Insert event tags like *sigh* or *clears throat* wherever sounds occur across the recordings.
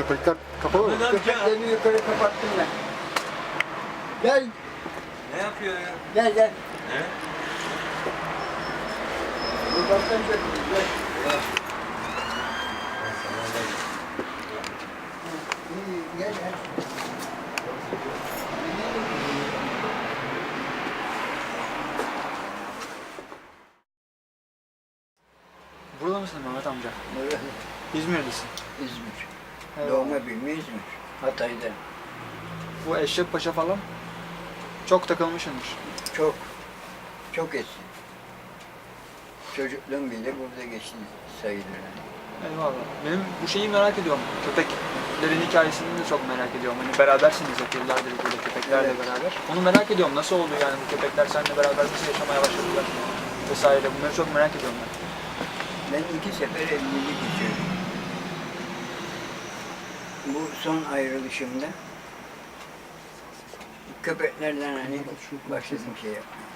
Köpekler kapalı mı? Köpeklerini yukarı kapattım ben. Gel, Ne yapıyor ya? gel, gel. Ne? Buradan götür, gel. İyi, gel, gel. Burada mısın Mehmet amca? Burası İzmir'desin. İzmir. Büyüme İzmir. Hatay'da. Bu Eşref Paşa falan çok takılmışsındır. Çok, çok eski. Çocukluğum bile burada geçti sayılır. Eyvallah. Benim bu şeyi merak ediyorum. Köpeklerin hikayesini de çok merak ediyorum. Hani berabersiniz hep yıllardır böyle köpeklerle Evet. beraber. Onu merak ediyorum. Nasıl oldu yani bu köpekler seninle beraber nasıl yaşamaya başladılar vesaire. Bunları çok merak ediyorum ben. Ben iki sefer evlilik geçirdim. Bu son ayrılışımda köpeklerden hani başladım şey yapmaya.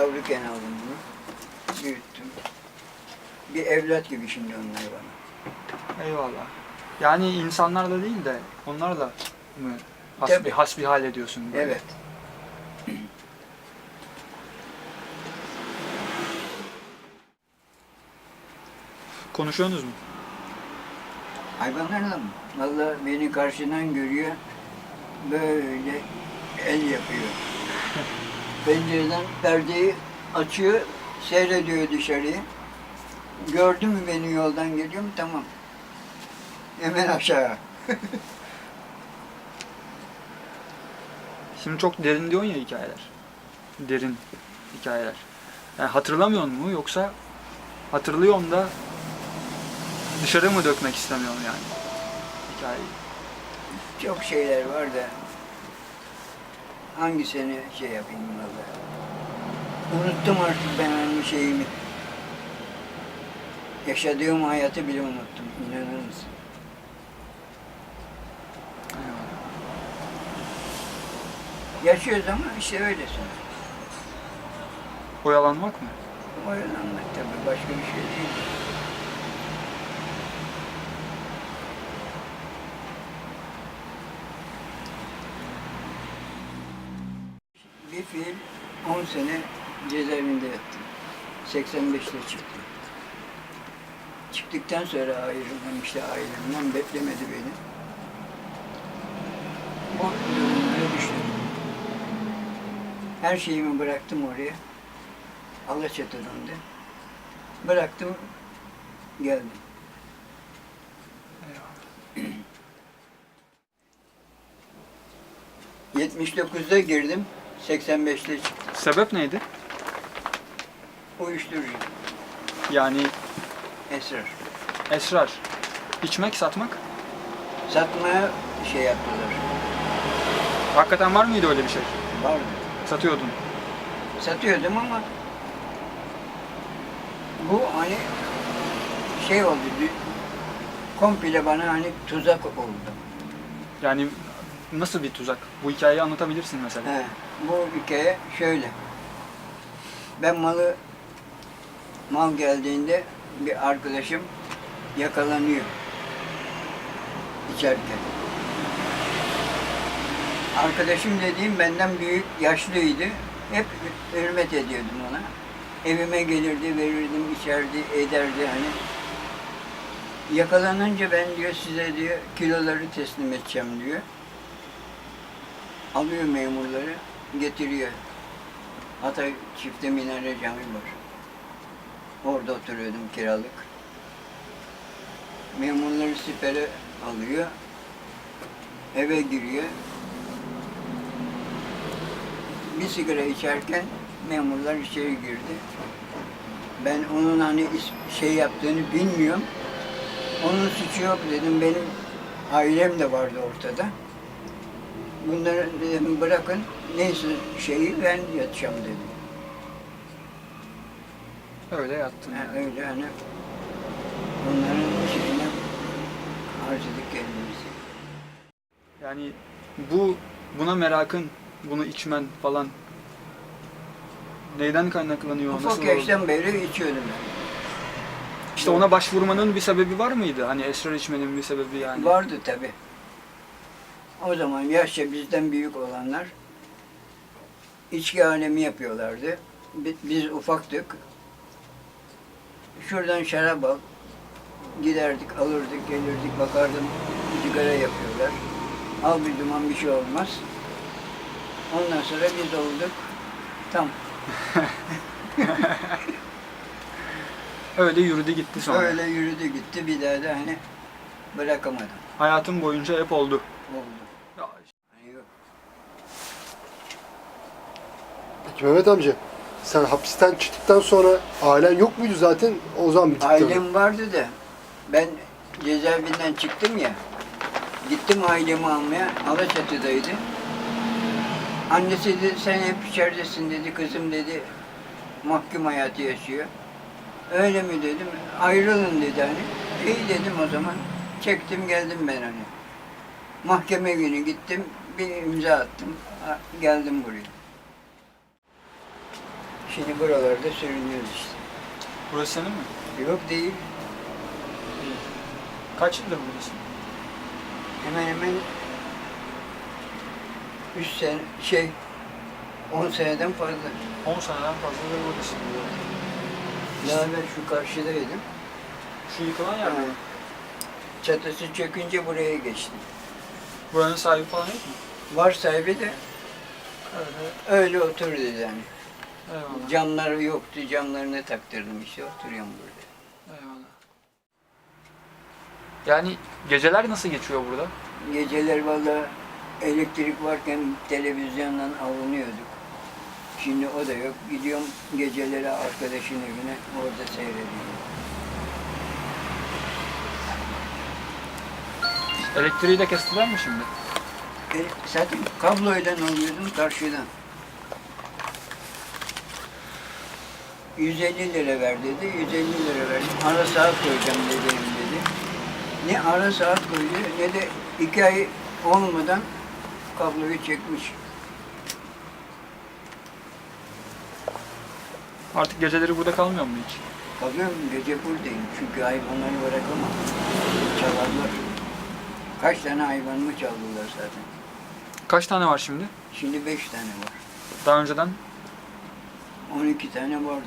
Yavruken aldım bunu. Büyüttüm. Bir evlat gibi şimdi onlar bana. Eyvallah. Yani insanlarla değil de onlarla mı Tabii. hasbi, hasbihal ediyorsun? böyle? Evet. Konuşuyorsunuz mu? Hayvanlarla mı? Valla beni karşıdan görüyor. Böyle el yapıyor. *laughs* Pencereden perdeyi açıyor, seyrediyor dışarıyı. Gördü mü beni yoldan geliyorum tamam. Hemen aşağı. *laughs* Şimdi çok derin diyorsun ya hikayeler. Derin hikayeler. Yani hatırlamıyor mu yoksa hatırlıyorum da dışarı mı dökmek istemiyorum yani hikayeyi? Çok şeyler var da hangisini şey yapayım valla. Unuttum artık ben aynı şeyimi. Yaşadığım hayatı bile unuttum. İnanır mısın? Yaşıyoruz ama işte öylesin. Oyalanmak mı? Oyalanmak tabii başka bir şey değil. Bir fiil 10 sene cezaevinde yattım. 85'te çıktım. Çıktıktan sonra ayrıldım işte ailemden beklemedi beni. O durumlara düştüm. Her şeyimi bıraktım oraya. Alaçatı'nda. Bıraktım, geldim. Eyvallah. *clears throat* 79'da girdim, 85'te çıktım. Sebep neydi? Uyuşturucu, Yani esrar. esrar. İçmek, satmak. Satmaya şey yaptılar. Hakikaten var mıydı öyle bir şey? Vardı. Satıyordun. Satıyordum ama bu hani şey oldu, komple bana hani tuzak oldu. Yani nasıl bir tuzak? Bu hikayeyi anlatabilirsin mesela. He, bu hikaye şöyle. Ben malı mal geldiğinde bir arkadaşım yakalanıyor içerken. Arkadaşım dediğim benden büyük, yaşlıydı. Hep hürmet ediyordum ona. Evime gelirdi, verirdim, içerdi, ederdi hani. Yakalanınca ben diyor size diyor kiloları teslim edeceğim diyor. Alıyor memurları, getiriyor. Hatay çifte minare cami var. Orada oturuyordum kiralık. Memurları sipere alıyor. Eve giriyor. Bir sigara içerken memurlar içeri girdi. Ben onun hani şey yaptığını bilmiyorum. Onun suçu yok dedim. Benim ailem de vardı ortada. Bunları dedim bırakın. Neyse şeyi ben yatacağım dedim. Öyle yattın. Yani yani. öyle hani onların şeyine harcadık kendimizi. Yani bu buna merakın, bunu içmen falan neyden kaynaklanıyor? Ufak Nasıl oldu? yaştan beri içiyordum ben. İşte ona başvurmanın bir sebebi var mıydı? Hani esrar içmenin bir sebebi yani. Vardı tabi. O zaman yaşça bizden büyük olanlar içki alemi yapıyorlardı. Bi- Biz ufaktık. Şuradan şarap al. Giderdik, alırdık, gelirdik, bakardım sigara yapıyorlar. Al bir duman bir şey olmaz. Ondan sonra biz olduk. Tam *laughs* Öyle yürüdü gitti sonra. öyle yürüdü gitti. Bir daha da hani bırakamadım. Hayatım boyunca hep oldu. Oldu. Ya, Hani yok. Peki Mehmet amca sen hapisten çıktıktan sonra ailen yok muydu zaten? O zaman bitti. Ailem vardı da ben cezaevinden çıktım ya. Gittim ailemi almaya. Alaçatı'daydı. Annesi dedi sen hep içeridesin dedi kızım dedi. Mahkum hayatı yaşıyor. Öyle mi dedim. Ayrılın dedi hani. İyi dedim o zaman. Çektim geldim ben hani. Mahkeme günü gittim. Bir imza attım. Geldim buraya. Şimdi buralarda sürünüyoruz işte. burası senin mi? Yok değil. Kaç yıldır buradasın? Hemen hemen 3 sene şey 10 seneden fazla. 10 seneden fazladır buradasın. Daha evvel şu karşıdaydım. Şu yıkılan yer mi? Çatısı çökünce buraya geçtim. Buranın sahibi falan yok mu? Var sahibi de öyle otur dedi yani. Eyvallah. Camları yoktu, camlarını taktırdım işte oturuyorum burada. Eyvallah. Yani geceler nasıl geçiyor burada? Geceler valla elektrik varken televizyondan avunuyorduk. Şimdi o da yok. Gidiyorum geceleri arkadaşın evine orada seyrediyorum. Elektriği de kestiler mi şimdi? E, zaten kabloyla alıyordum karşıdan. 150 lira ver dedi, 150 lira verdim. Ara saat koyacağım dedim dedi. Ne ara saat koyuyor ne de iki ay olmadan kabloyu çekmiş. Artık geceleri burada kalmıyor mu hiç? Kalıyorum gece buradayım çünkü hayvanları bırakamam. Çalarlar. Kaç tane hayvanımı çaldılar zaten. Kaç tane var şimdi? Şimdi beş tane var. Daha önceden 12 tane vardı.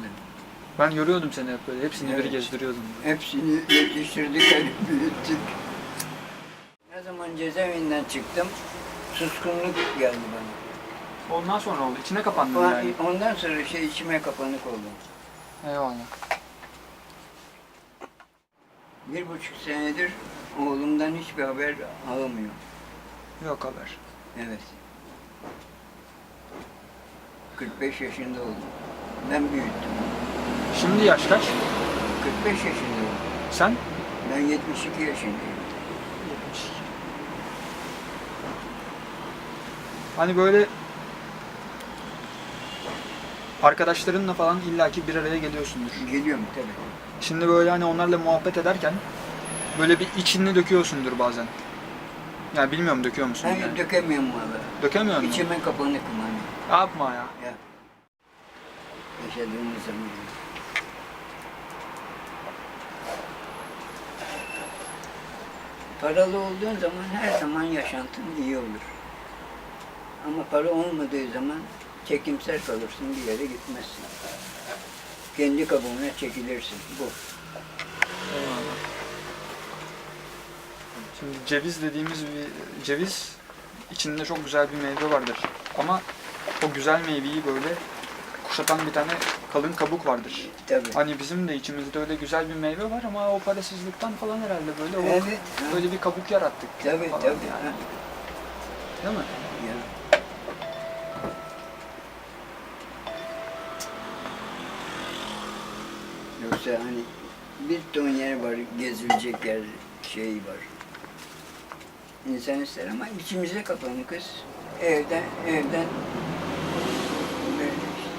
ben görüyordum seni hep böyle. Hepsini bir Evet. gezdiriyordum. Hepsini yetiştirdik, hep büyüttük. Ne zaman cezaevinden çıktım, suskunluk geldi bana. Ondan sonra oldu. İçine kapandın Ondan- yani. Ondan sonra şey içime kapanık oldum. Eyvallah. Bir buçuk senedir oğlumdan hiçbir haber alamıyor. Yok haber. Evet. 45 yaşında oldum. Ben büyüttüm. Şimdi yaş kaç? 45 yaşında oldum. Sen? Ben 72 yaşındayım. Hani böyle arkadaşlarınla falan illaki bir araya geliyorsundur. Geliyorum tabii. Şimdi böyle hani onlarla muhabbet ederken böyle bir içini döküyorsundur bazen. Yani bilmiyorum döküyor musun? Ben yani? dökemiyorum valla. Dökemiyor musun? İçime kapanıkım hani. Yapma ya. Ya. Yaşadığımız zaman. Paralı olduğun zaman her zaman yaşantın iyi olur. Ama para olmadığı zaman çekimser kalırsın, bir yere gitmezsin. Kendi kabuğuna çekilirsin. Bu. Eyvallah. Şimdi ceviz dediğimiz bir ceviz içinde çok güzel bir meyve vardır. Ama o güzel meyveyi böyle kuşatan bir tane kalın kabuk vardır. Tabii. Hani bizim de içimizde öyle güzel bir meyve var ama o parasızlıktan falan herhalde böyle o Evet. böyle bir kabuk yarattık. Tabii falan tabii. yani. ha. Değil mi? Ya. Yoksa hani bir ton yer var, gezilecek yer şey var. İnsan ister ama içimize kapanı kız. Evden, evden böyle işte.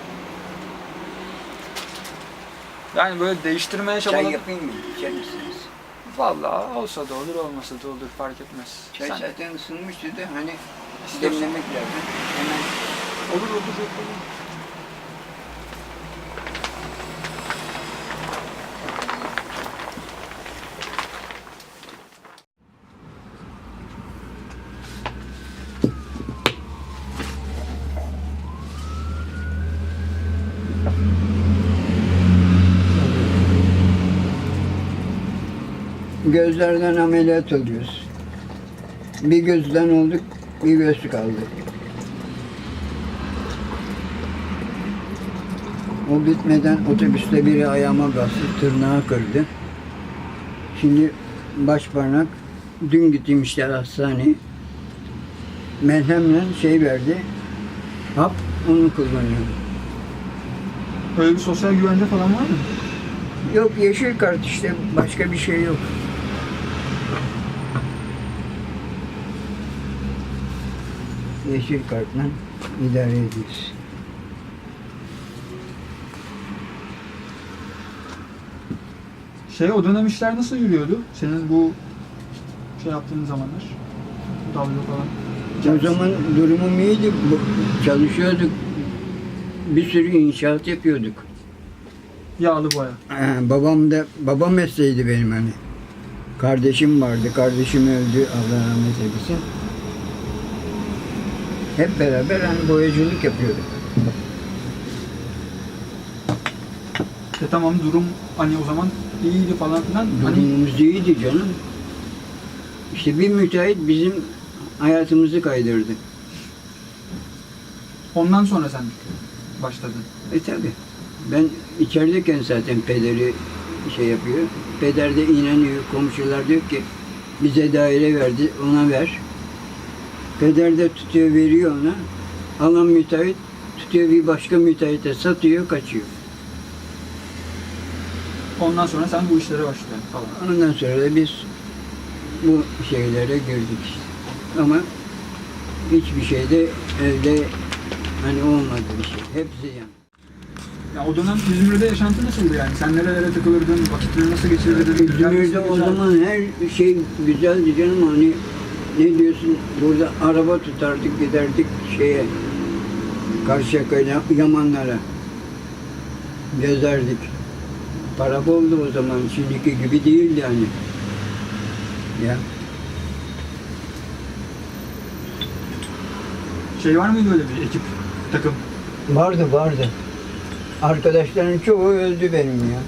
Yani böyle değiştirmeye Çay çabaladık. yapayım mı? İçer misiniz? Vallahi olsa da olur olmasa da olur fark etmez. Çay Sen zaten ısınmıştı da hani İstiyorsan. demlemek lazım. Hemen olur olur yapalım. Gözlerden ameliyat oluyoruz. Bir gözden olduk, bir göz kaldı. O bitmeden otobüste biri ayağıma bastı, tırnağı kırdı. Şimdi baş parmak, dün gittim işte hastaneye. Merhemle şey verdi, hap, onu kullanıyorum. Böyle bir sosyal güvence falan var mı? Yok yeşil kart işte, başka bir şey yok. Yeşil kartla idare ediyoruz. Şey o dönem işler nasıl yürüyordu? Senin bu şey yaptığın zamanlar. Dalga falan. O zaman durumum iyiydi. Bu- Çalışıyorduk. Bir sürü inşaat yapıyorduk. Yağlı boya. Ee, babam da baba mesleğiydi benim hani. Kardeşim vardı. Kardeşim öldü. Allah rahmet eylesin. Hep beraber hani boyacılık yapıyorduk. E tamam durum hani o zaman iyiydi falan filan. Hani Durumumuz iyiydi canım. İşte bir müteahhit bizim hayatımızı kaydırdı. ondan sonra sen başladın. E tabi. Ben içerideyken zaten pederi şey yapıyor. Peder de inanıyor. Komşular diyor ki bize daire verdi ona ver. Peder de tutuyor veriyor ona. Alan müteahhit tutuyor bir başka müteahhite satıyor kaçıyor. Ondan sonra sen bu işlere başladın falan. Ondan sonra da biz bu şeylere girdik işte. Ama hiçbir şeyde elde hani olmadı bir şey. Hepsi yani. Ya o dönem İzmir'de yaşantı nasıldı yani? Sen nerelere takılırdın, vakitleri nasıl geçirirdin? İzmir'de o zaman her şey güzeldi canım hani ne diyorsun burada araba tutardık giderdik şeye Karşıyaka'ya Yamanlara gezerdik. Para boldu o zaman şimdiki gibi değildi yani. Ya Şey var mıydı öyle bir ekip, takım? vardı vardı. Arkadaşların çoğu öldü benim ya.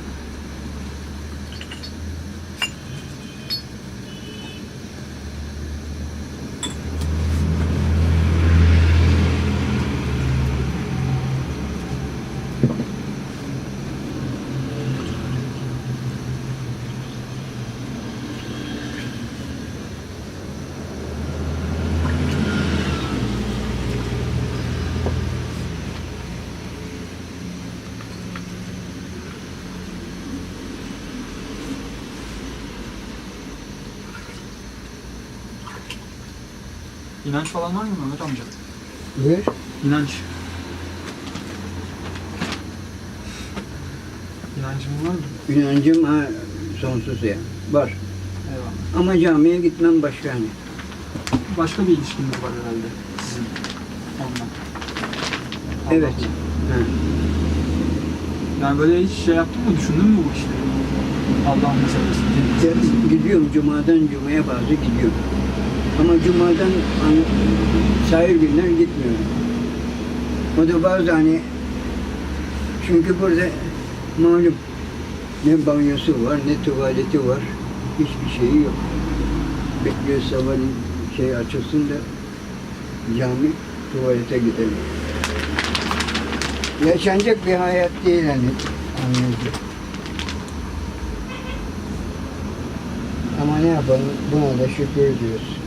İnanç falan var mı Mehmet amca? Buyur. İnanç. İnancın var mı? İnancım ha, sonsuz ya. Var. Eyvallah. Ama camiye gitmem başka hani. Başka bir ilişkiniz var herhalde sizin onunla. Evet. Ha. Yani böyle hiç şey yaptın mı, düşündün mü bu işleri? Allah'ın meselesi, gidiyorum cumadan cumaya bazı gidiyorum. Ama cumadan hani sahil günler gitmiyorum. O da bazı hani çünkü burada malum ne banyosu var ne tuvaleti var hiçbir şeyi yok. bekliyoruz sabahleyin şey açılsın da cami tuvalete gidelim. Yaşanacak bir hayat değil hani anlayacak. Ama ne yapalım buna da şükür ediyoruz.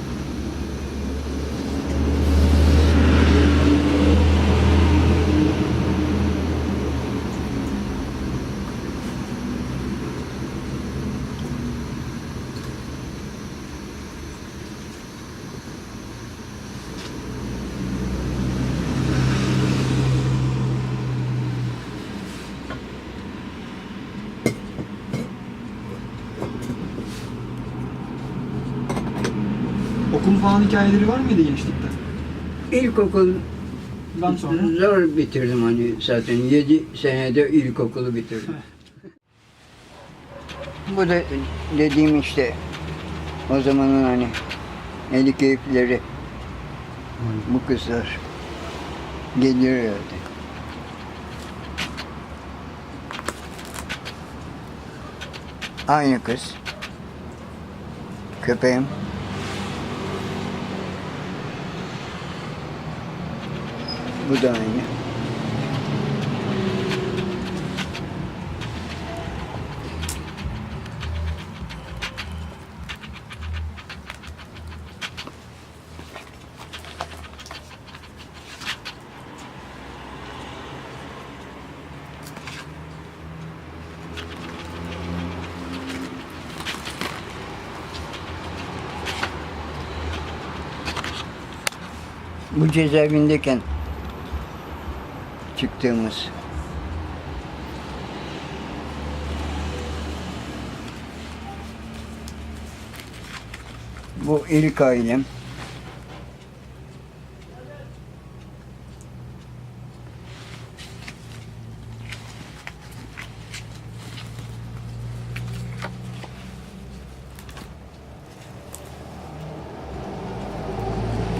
Okul falan hikayeleri var mıydı gençlikte? İlkokul Bundan sonra? zor bitirdim hani zaten 7 senede ilkokulu bitirdim. Bu da dediğim işte o zamanın hani eli keyifleri bu kızlar geliyor herhalde. Aynı kız. Köpeğim. Bu da aynı. Bu cezaevindeyken çıktığımız. Bu ilk ailem.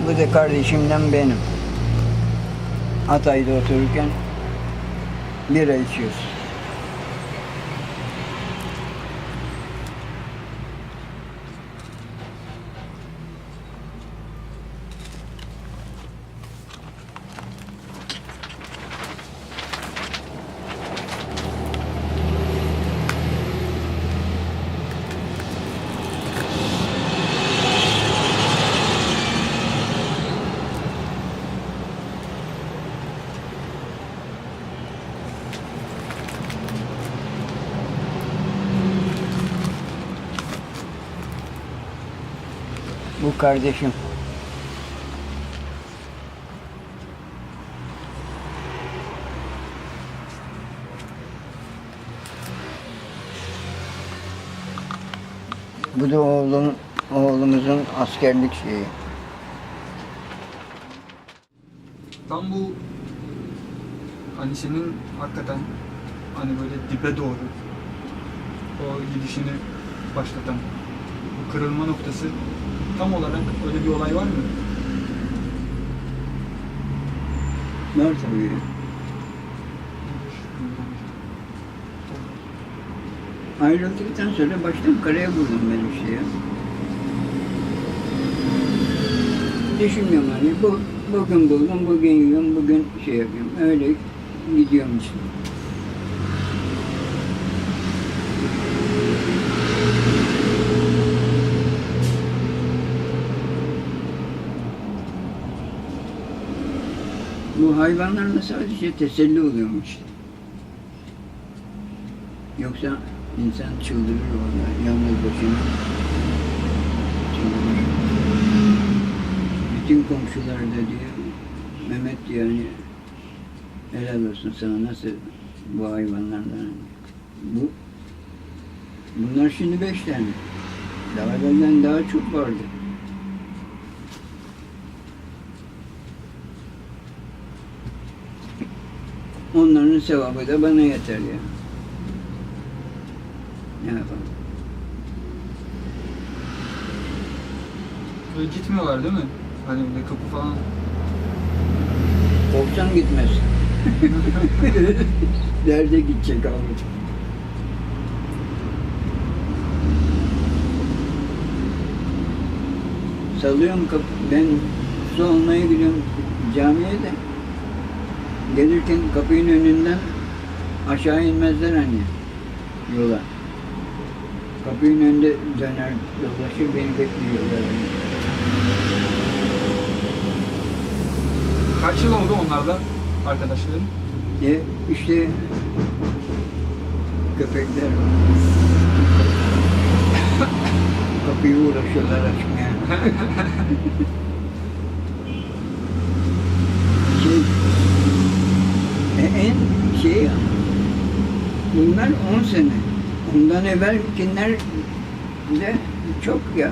Bu da kardeşimden benim Hatay'da otururken bira içiyoruz. Kardeşim. Bu da oğlum, oğlumuzun askerlik şeyi. Tam bu hani senin hakikaten hani böyle dibe doğru o gidişini başlatan bu kırılma noktası tam olarak öyle bir olay var mı? Var tabii. Ayrıldıktan sonra baştan karaya vurdum ben işte ya. Düşünmüyorum hani bu, bugün buldum, bugün yiyorum, bugün şey yapıyorum. Öyle gidiyorum işte. Bu hayvanlarla sadece teselli oluyormuş. Yoksa insan çıldırır orada, yalnız başına. Çıldırır. Bütün komşular da diyor, Mehmet hani helal olsun sana nasıl bu hayvanlardan. Bu bunlar şimdi beş tane. Daha evvelden daha çok vardı. Onların sevabı da bana yeter ya. Ne yapalım? Böyle gitmiyorlar değil mi? Hani böyle kapı falan. Korksan gitmez. *laughs* Nerede gidecek abi? Sallıyorum kapı. Ben su almaya gidiyorum camiye de. Gelirken kapının önünden aşağı inmezler hani yola. Kapının önünde döner dolaşır beni bekliyorlar. Kaç yıl oldu onlarla arkadaşların? E işte köpekler *laughs* kapıyı uğraşıyorlar açmaya. *laughs* şey, e, en şey bunlar 10 sene. Ondan evvelkiler de çok ya.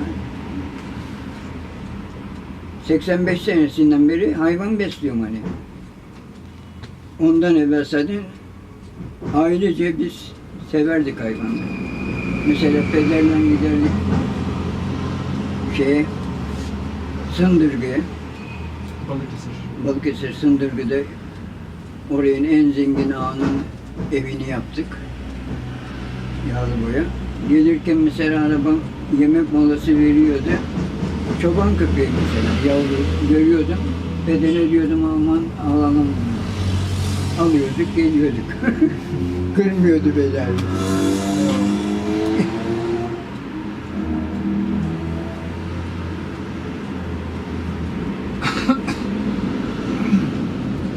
85 senesinden beri hayvan besliyorum hani. Ondan evvel zaten ailece biz severdik hayvanları. Mesela pederle giderdik şeye Sındırgı'ya. Balıkesir. Balıkesir Sındırgı'da oranın en zengin ağanın evini yaptık. Yağlıboya. Gelirken mesela araba yemek molası veriyordu. Çoban köpeği mesela yavru görüyordum. Bedene diyordum aman alalım. Alıyorduk geliyorduk. *laughs* Kırmıyordu bedel.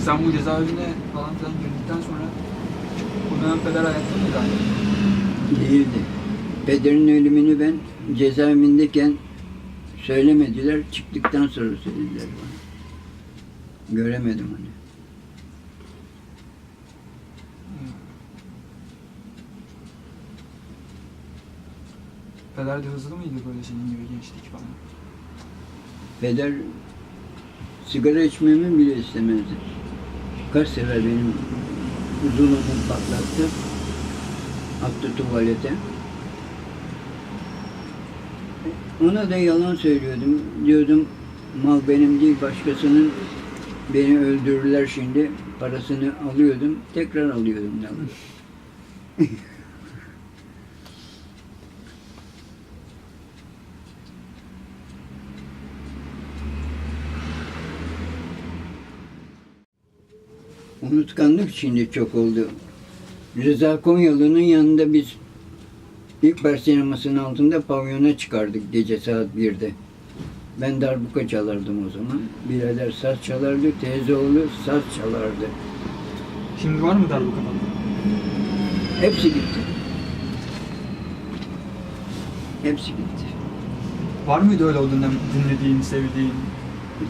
Sen bu cezaevine falan filan girdikten sonra dönem peder hayatta mıydı hala? Değildi. Pederin ölümünü ben cezaevindeyken söylemediler. Çıktıktan sonra söylediler bana. Göremedim hani. Peder de hızlı mıydı böyle senin gibi gençlik falan? Peder sigara içmemi bile istemezdi. Kaç sefer benim zulumu patlattı. Attı tuvalete. Ona da yalan söylüyordum. Diyordum mal benim değil başkasının beni öldürürler şimdi. Parasını alıyordum. Tekrar alıyordum. yalan. Unutkanlık şimdi çok oldu. Rıza Konyalı'nın yanında biz İlkbahar sinemasının altında pavyona çıkardık gece saat 1'de. Ben darbuka çalardım o zaman. Birader saz çalardı, teyzeoğlu saz çalardı. Şimdi var mı darbuka falan? Hepsi gitti. Hepsi gitti. Var mıydı öyle o dönem dinlediğin, sevdiğin?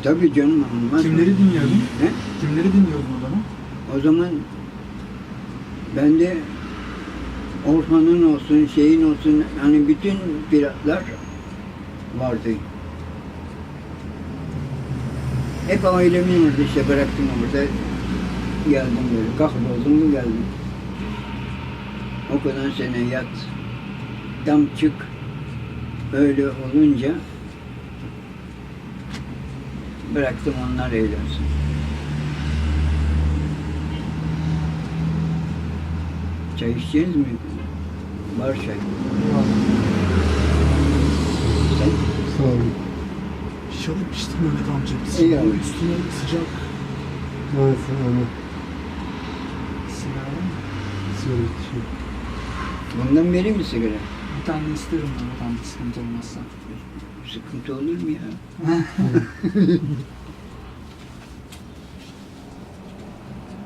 Tabii canım olmaz. Kimleri dinliyordun? Ne? Kimleri dinliyordun o zaman? O zaman ben de Orhan'ın olsun, şeyin olsun, hani bütün piratlar vardı. Hep ailemin orada işte bıraktım orada. Geldim böyle, kahroldum mu geldim. O kadar sene yat, tam çık. Öyle olunca bıraktım onlar eğlensin. Çay içeceğiz mi? Var çay. Sen? Sağ olun. Şarap içtim Mehmet amca. İyi abi. Üstüne sıcak Evet, onu sigara. söyle. Şey. Bundan vereyim mi sigara? Bir tane isterim ben, bir tane sıkıntı olmazsa. Sıkıntı olur mu ya?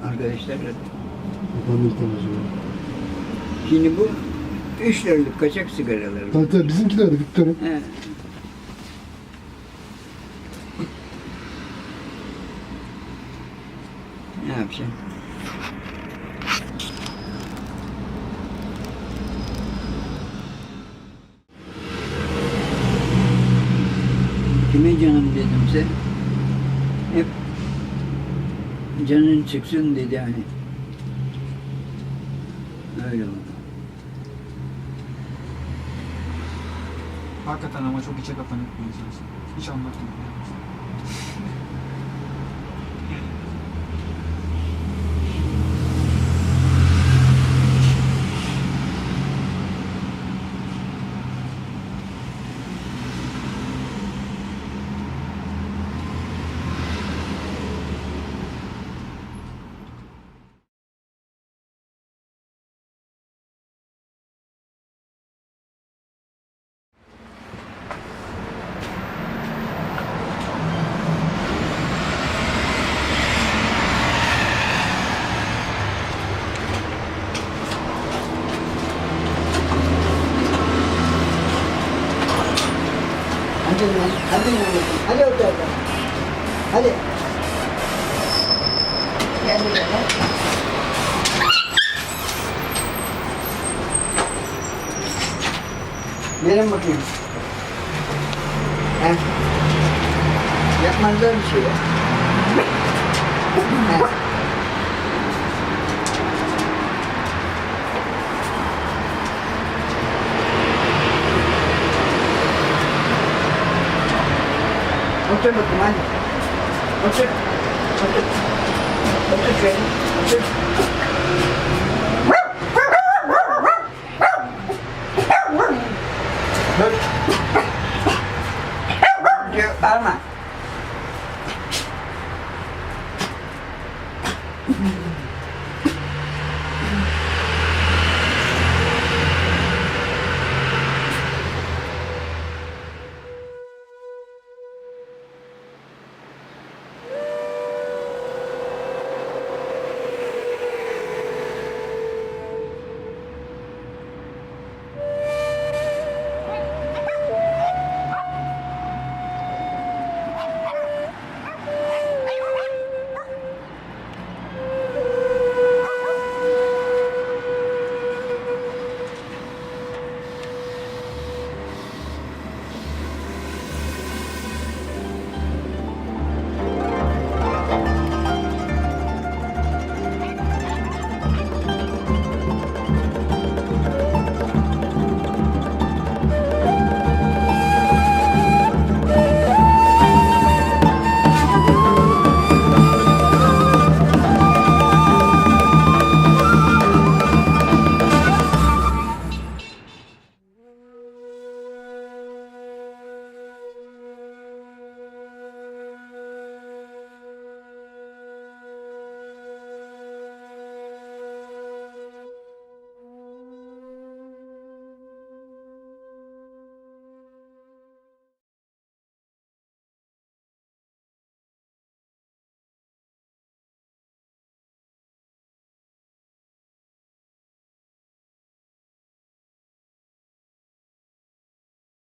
*laughs* Arkadaşlar Bakalım ilk acaba. Şimdi bu 3 liralık kaçak sigaralar. Tabii tabii bizimkiler de Victor'un. He. Ne yapacaksın? Kime canım dedimse hep canın çıksın dedi hani. Öyle oldu. Hakikaten ama çok içe kapanık bir insansın. Hiç anlatmıyor. Hadi Mehmet'im. Hadi otur. Hadi. Gel buraya. Verin bakayım. He. Yapmazlar bir şey ya. He. Otur bakayım hadi. Otur. Otur. Otur şöyle. Otur. Diyor, Bağırma.